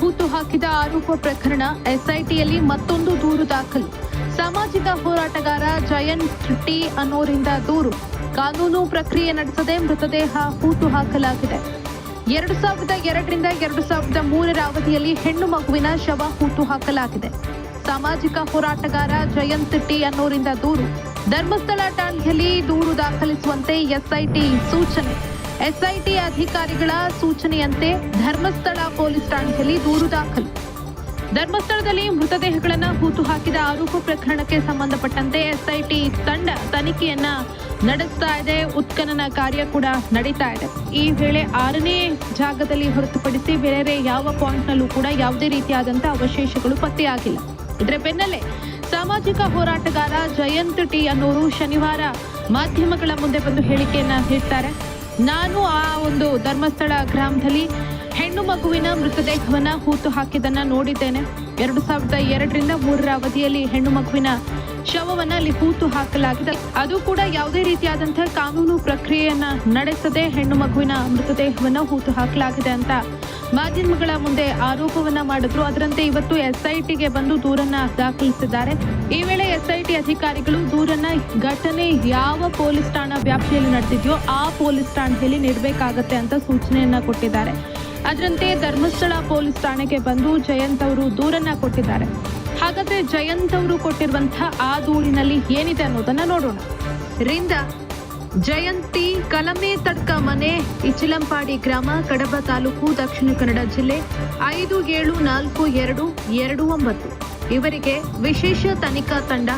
ಹೂತು ಹಾಕಿದ ಆರೋಪ ಪ್ರಕರಣ ಎಸ್ಐಟಿಯಲ್ಲಿ ಮತ್ತೊಂದು ದೂರು ದಾಖಲು. ಸಾಮಾಜಿಕ ಹೋರಾಟಗಾರ ಜಯಂತ್ ಟಿ ಅನ್ನೋರಿಂದ ದೂರು. ಕಾನೂನು ಪ್ರಕ್ರಿಯೆ ನಡೆಸದೆ ಮೃತದೇಹ ಹೂತು ಹಾಕಲಾಗಿದೆ. ಎರಡು ಸಾವಿರದ ಎರಡರಿಂದ ಎರಡು ಸಾವಿರದ ಮೂರರ ಅವಧಿಯಲ್ಲಿ ಹೆಣ್ಣು ಮಗುವಿನ ಶವ ಹೂತು ಹಾಕಲಾಗಿದೆ. ಸಾಮಾಜಿಕ ಹೋರಾಟಗಾರ ಜಯಂತ್ ಟಿ ಅನ್ನೋರಿಂದ ದೂರು. ಧರ್ಮಸ್ಥಳ ಠಾಣೆಯಲ್ಲಿ ದೂರು ದಾಖಲಿಸುವಂತೆ ಎಸ್ಐಟಿ ಸೂಚನೆ. ಎಸ್ಐಟಿ ಅಧಿಕಾರಿಗಳ ಸೂಚನೆಯಂತೆ ಧರ್ಮಸ್ಥಳ ಪೊಲೀಸ್ ಠಾಣೆಯಲ್ಲಿ ದೂರು ದಾಖಲು. ಧರ್ಮಸ್ಥಳದಲ್ಲಿ ಮೃತದೇಹಗಳನ್ನು ಹೂತು ಹಾಕಿದ ಆರೋಪ ಪ್ರಕರಣಕ್ಕೆ ಸಂಬಂಧಪಟ್ಟಂತೆ ಎಸ್ಐಟಿ ತಂಡ ತನಿಖೆಯನ್ನ ನಡೆಸ್ತಾ ಇದೆ. ಉತ್ಖನನ ಕಾರ್ಯ ಕೂಡ ನಡೀತಾ ಇದೆ. ಈ ವೇಳೆ ಆರನೇ ಜಾಗದಲ್ಲಿ ಹೊರತುಪಡಿಸಿ ಬೇರೆ ಯಾವ ಪಾಯಿಂಟ್ನಲ್ಲೂ ಕೂಡ ಯಾವುದೇ ರೀತಿಯಾದಂತಹ ಅವಶೇಷಗಳು ಪತ್ತೆಯಾಗಿಲ್ಲ. ಇದರ ಬೆನ್ನಲ್ಲೇ ಸಾಮಾಜಿಕ ಹೋರಾಟಗಾರ ಜಯಂತ್ ಟಿ ಅನ್ನೋರು ಶನಿವಾರ ಮಾಧ್ಯಮಗಳ ಮುಂದೆ ಬಂದು ಹೇಳಿಕೆಯನ್ನ ನೀಡ್ತಾರೆ ನಾನು ಆ ಒಂದು ಧರ್ಮಸ್ಥಳ ಗ್ರಾಮದಲ್ಲಿ ಹೆಣ್ಣು ಮಗುವಿನ ಮೃತದೇಹವನ್ನ ಹೂತು ಹಾಕಿದ್ದನ್ನು ನೋಡಿದ್ದೇನೆ. ಎರಡು ಸಾವಿರದ ಎರಡರಿಂದ ಮೂರರ ಅವಧಿಯಲ್ಲಿ ಹೆಣ್ಣು ಮಗುವಿನ ಶವವನ್ನ ಅಲ್ಲಿ ಹೂತು ಹಾಕಲಾಗಿದೆ. ಅದು ಕೂಡ ಯಾವುದೇ ರೀತಿಯಾದಂತಹ ಕಾನೂನು ಪ್ರಕ್ರಿಯೆಯನ್ನ ನಡೆಸದೆ ಹೆಣ್ಣು ಮಗುವಿನ ಮೃತದೇಹವನ್ನ ಹೂತು ಹಾಕಲಾಗಿದೆ ಅಂತ ಮಾಧ್ಯಮಗಳ ಮುಂದೆ ಆರೋಪವನ್ನ ಮಾಡಿದ್ರು. ಅದರಂತೆ ಇವತ್ತು ಎಸ್ಐಟಿಗೆ ಬಂದು ದೂರನ್ನ ದಾಖಲಿಸಿದ್ದಾರೆ. ಈ ವೇಳೆ ಎಸ್ಐಟಿ ಅಧಿಕಾರಿಗಳು ದೂರನ್ನ ಘಟನೆ ಯಾವ ಪೊಲೀಸ್ ಠಾಣಾ ವ್ಯಾಪ್ತಿಯಲ್ಲಿ ನಡೆದಿದೆಯೋ ಆ ಪೊಲೀಸ್ ಠಾಣೆಯಲ್ಲಿ ನೀಡಬೇಕಾಗತ್ತೆ ಅಂತ ಸೂಚನೆಯನ್ನ ಕೊಟ್ಟಿದ್ದಾರೆ. ಅದರಂತೆ ಧರ್ಮಸ್ಥಳ ಪೊಲೀಸ್ ಠಾಣೆಗೆ ಬಂದು ಜಯಂತ್ ಅವರು ದೂರನ್ನ ಕೊಟ್ಟಿದ್ದಾರೆ. ಹಾಗಾದ್ರೆ ಜಯಂತ್ ಅವರು ಕೊಟ್ಟಿರುವಂತಹ ಆ ದೂರಿನಲ್ಲಿ ಏನಿದೆ ಅನ್ನೋದನ್ನ ನೋಡೋಣ. ರಿಂದ ಜಯಂತಿ ಕಲಮೆ ತಡ್ಕ ಮನೆ, ಇಚಿಲಂಪಾಡಿ ಗ್ರಾಮ, ಕಡಬ ತಾಲೂಕು, ದಕ್ಷಿಣ ಕನ್ನಡ ಜಿಲ್ಲೆ ಐದು ಏಳು ನಾಲ್ಕು ಎರಡು ಎರಡು ಒಂಬತ್ತು. ಇವರಿಗೆ ವಿಶೇಷ ತನಿಖಾ ತಂಡ,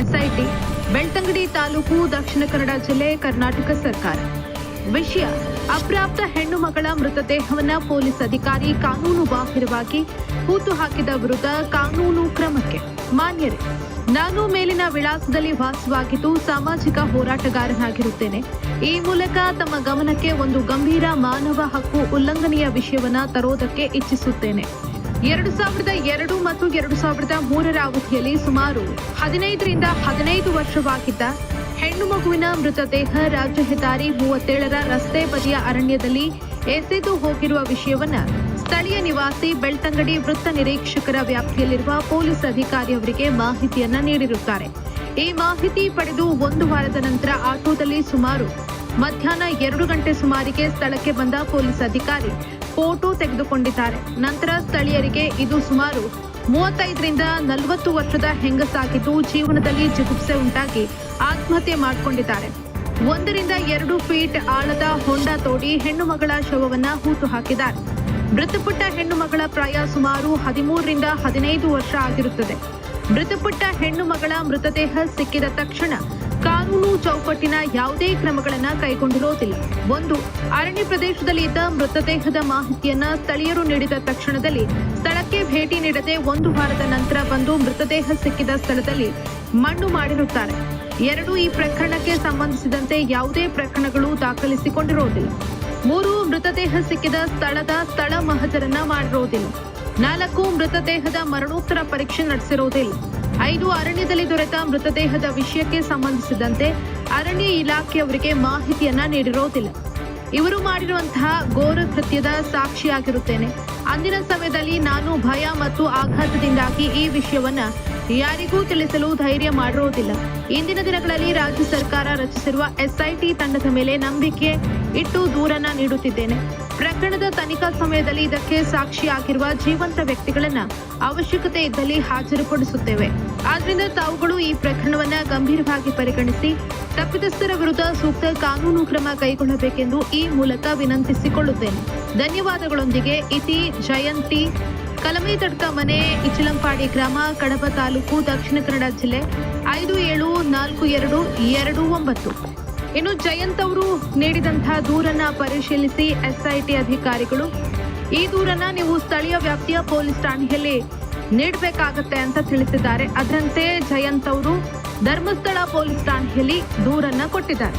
ಎಸ್ಐಟಿ, ಬೆಳ್ತಂಗಡಿ ತಾಲೂಕು, ದಕ್ಷಿಣ ಕನ್ನಡ ಜಿಲ್ಲೆ, ಕರ್ನಾಟಕ ಸರ್ಕಾರ. ವಿಷಯ ಅಪ್ರಾಪ್ತ ಹೆಣ್ಣು ಮಗಳ ಮೃತದೇಹವನ್ನ ಪೊಲೀಸ್ ಅಧಿಕಾರಿ ಕಾನೂನು ಬಾಹಿರವಾಗಿ ಹೂತು ಹಾಕಿದ ವಿರುದ್ಧ ಕಾನೂನು ಕ್ರಮಕ್ಕೆ ಮಾನ್ಯರೇ, ನಾನು ಮೇಲಿನ ವಿಳಾಸದಲ್ಲಿ ವಾಸವಾಗಿದ್ದು ಸಾಮಾಜಿಕ ಹೋರಾಟಗಾರನಾಗಿರುತ್ತೇನೆ. ಈ ಮೂಲಕ ತಮ್ಮ ಗಮನಕ್ಕೆ ಒಂದು ಗಂಭೀರ ಮಾನವ ಹಕ್ಕು ಉಲ್ಲಂಘನೆಯ ವಿಷಯವನ್ನ ತರೋದಕ್ಕೆ ಇಚ್ಛಿಸುತ್ತೇನೆ. ಎರಡು ಸಾವಿರದ ಎರಡು ಮತ್ತು ಎರಡು ಸಾವಿರದ ಮೂರರ ಅವಧಿಯಲ್ಲಿ ಸುಮಾರು ಹದಿನೈದರಿಂದ ಹದಿನೈದು ವರ್ಷವಾಗಿದ್ದ ಹೆಣ್ಣು ಮಗುವಿನ ಮೃತದೇಹ ರಾಜ್ಯ ಹೆದ್ದಾರಿ ಮೂವತ್ತೇಳರ ರಸ್ತೆ ಬದಿಯ ಅರಣ್ಯದಲ್ಲಿ ಎಸೆದು ಹೋಗಿರುವ ವಿಷಯವನ್ನ ಸ್ಥಳೀಯ ನಿವಾಸಿ ಬೆಳ್ತಂಗಡಿ ವೃತ್ತ ನಿರೀಕ್ಷಕರ ವ್ಯಾಪ್ತಿಯಲ್ಲಿರುವ ಪೊಲೀಸ್ ಅಧಿಕಾರಿಯವರಿಗೆ ಮಾಹಿತಿಯನ್ನ ನೀಡಿರುತ್ತಾರೆ. ಈ ಮಾಹಿತಿ ಪಡೆದು ಒಂದು ವಾರದ ನಂತರ ಆಟೋದಲ್ಲಿ ಸುಮಾರು ಮಧ್ಯಾಹ್ನ ಎರಡು ಗಂಟೆ ಸುಮಾರಿಗೆ ಸ್ಥಳಕ್ಕೆ ಬಂದ ಪೊಲೀಸ್ ಅಧಿಕಾರಿ ಫೋಟೋ ತೆಗೆದುಕೊಂಡಿದ್ದಾರೆ. ನಂತರ ಸ್ಥಳೀಯರಿಗೆ ಇದು ಸುಮಾರು ಮೂವತ್ತೈದರಿಂದ ನಲವತ್ತು ವರ್ಷದ ಹೆಂಗಸಾಗಿದ್ದು ಜೀವನದಲ್ಲಿ ಚಿಕಿತ್ಸೆ ಉಂಟಾಗಿ ಆತ್ಮಹತ್ಯೆ ಮಾಡಿಕೊಂಡಿದ್ದಾರೆ. ಒಂದರಿಂದ ಎರಡು ಫೀಟ್ ಆಳದ ಹೊಂಡ ತೋಡಿ ಹೆಣ್ಣು ಮಗಳ ಶವವನ್ನ ಹೂತು ಹಾಕಿದ್ದಾರೆ. ಮೃತಪಟ್ಟ ಹೆಣ್ಣು ಮಗಳ ಪ್ರಾಯ ಸುಮಾರು ಹದಿಮೂರರಿಂದ ಹದಿನೈದು ವರ್ಷ ಆಗಿರುತ್ತದೆ. ಮೃತಪಟ್ಟ ಹೆಣ್ಣು ಮಗಳ ಮೃತದೇಹ ಸಿಕ್ಕಿದ ತಕ್ಷಣ ಕಾನೂನು ಚೌಕಟ್ಟಿನ ಯಾವುದೇ ಕ್ರಮಗಳನ್ನು ಕೈಗೊಂಡಿರೋದಿಲ್ಲ. ಒಂದು, ಅರಣ್ಯ ಪ್ರದೇಶದಲ್ಲಿ ಇದ್ದ ಮೃತದೇಹದ ಮಾಹಿತಿಯನ್ನ ಸ್ಥಳೀಯರು ನೀಡಿದ ತಕ್ಷಣದಲ್ಲಿ ಸ್ಥಳಕ್ಕೆ ಭೇಟಿ ನೀಡದೆ ಒಂದು ವಾರದ ನಂತರ ಬಂದು ಮೃತದೇಹ ಸಿಕ್ಕಿದ ಸ್ಥಳದಲ್ಲಿ ಮಣ್ಣು ಮಾಡಿರುತ್ತಾರೆ. ಎರಡು ಈ ಪ್ರಕರಣಕ್ಕೆ ಸಂಬಂಧಿಸಿದಂತೆ ಯಾವುದೇ ಪ್ರಕರಣಗಳು ದಾಖಲಿಸಿಕೊಂಡಿರುವುದಿಲ್ಲ. ಮೂರು ಮೃತದೇಹ ಸಿಕ್ಕಿದ ಸ್ಥಳದ ಸ್ಥಳ ಮಹಜರನ್ನ ಮಾಡಿರುವುದಿಲ್ಲ. ನಾಲ್ಕು ಮೃತದೇಹದ ಮರಣೋತ್ತರ ಪರೀಕ್ಷೆ ನಡೆಸಿರುವುದಿಲ್ಲ. ಐದು ಅರಣ್ಯದಲ್ಲಿ ದೊರೆತ ಮೃತದೇಹದ ವಿಷಯಕ್ಕೆ ಸಂಬಂಧಿಸಿದಂತೆ ಅರಣ್ಯ ಇಲಾಖೆಯವರಿಗೆ ಮಾಹಿತಿಯನ್ನ ನೀಡಿರೋದಿಲ್ಲ ಇವರು ಮಾಡಿರುವಂತಹ ಘೋರ ಕೃತ್ಯದ ಸಾಕ್ಷಿಯಾಗಿರುತ್ತೇನೆ. ಅಂದಿನ ಸಮಯದಲ್ಲಿ ನಾನು ಭಯ ಮತ್ತು ಆಘಾತದಿಂದಾಗಿ ಈ ವಿಷಯವನ್ನ ಯಾರಿಗೂ ತಿಳಿಸಲು ಧೈರ್ಯ ಮಾಡಿರೋದಿಲ್ಲ. ಇಂದಿನ ದಿನಗಳಲ್ಲಿ ರಾಜ್ಯ ಸರ್ಕಾರ ರಚಿಸಿರುವ ಎಸ್ಐಟಿ ತಂಡದ ಮೇಲೆ ನಂಬಿಕೆ ಇಟ್ಟು ದೂರನ್ನ ನೀಡುತ್ತಿದ್ದೇನೆ. ಪ್ರಕರಣದ ತನಿಖಾ ಸಮಯದಲ್ಲಿ ಇದಕ್ಕೆ ಸಾಕ್ಷಿಯಾಗಿರುವ ಜೀವಂತ ವ್ಯಕ್ತಿಗಳನ್ನ ಅವಶ್ಯಕತೆ ಇದ್ದಲ್ಲಿ ಹಾಜರುಪಡಿಸುತ್ತೇವೆ. ಆದ್ರಿಂದ ತಾವುಗಳು ಈ ಪ್ರಕರಣವನ್ನ ಗಂಭೀರವಾಗಿ ಪರಿಗಣಿಸಿ ತಪ್ಪಿತಸ್ಥರ ವಿರುದ್ಧ ಸೂಕ್ತ ಕಾನೂನು ಕ್ರಮ ಕೈಗೊಳ್ಳಬೇಕೆಂದು ಈ ಮೂಲಕ ವಿನಂತಿಸಿಕೊಳ್ಳುತ್ತೇನೆ. ಧನ್ಯವಾದಗಳೊಂದಿಗೆ, ಇತಿ ಜಯಂತಿ ಕಲಮೆ ತಡ್ಕ ಮನೆ, ಇಚಲಂಪಾಡಿ ಗ್ರಾಮ, ಕಡಬ ತಾಲೂಕು, ದಕ್ಷಿಣ ಕನ್ನಡ ಜಿಲ್ಲೆ ಐದು ಏಳು ನಾಲ್ಕು ಎರಡು ಎರಡು ಒಂಬತ್ತು. ಇನ್ನು ಜಯಂತ್ ಅವರು ನೀಡಿದಂತಹ ದೂರನ್ನ ಪರಿಶೀಲಿಸಿ ಎಸ್ಐಟಿ ಅಧಿಕಾರಿಗಳು, ಈ ದೂರನ್ನ ನೀವು ಸ್ಥಳೀಯ ವ್ಯಾಪ್ತಿಯ ಪೊಲೀಸ್ ಠಾಣೆಯಲ್ಲಿ ನೀಡಬೇಕಾಗತ್ತೆ ಅಂತ ತಿಳಿಸಿದ್ದಾರೆ. ಅದರಂತೆ ಜಯಂತ್ ಅವರು ಧರ್ಮಸ್ಥಳ ಪೊಲೀಸ್ ಠಾಣೆಯಲ್ಲಿ ದೂರನ್ನ ಕೊಟ್ಟಿದ್ದಾರೆ.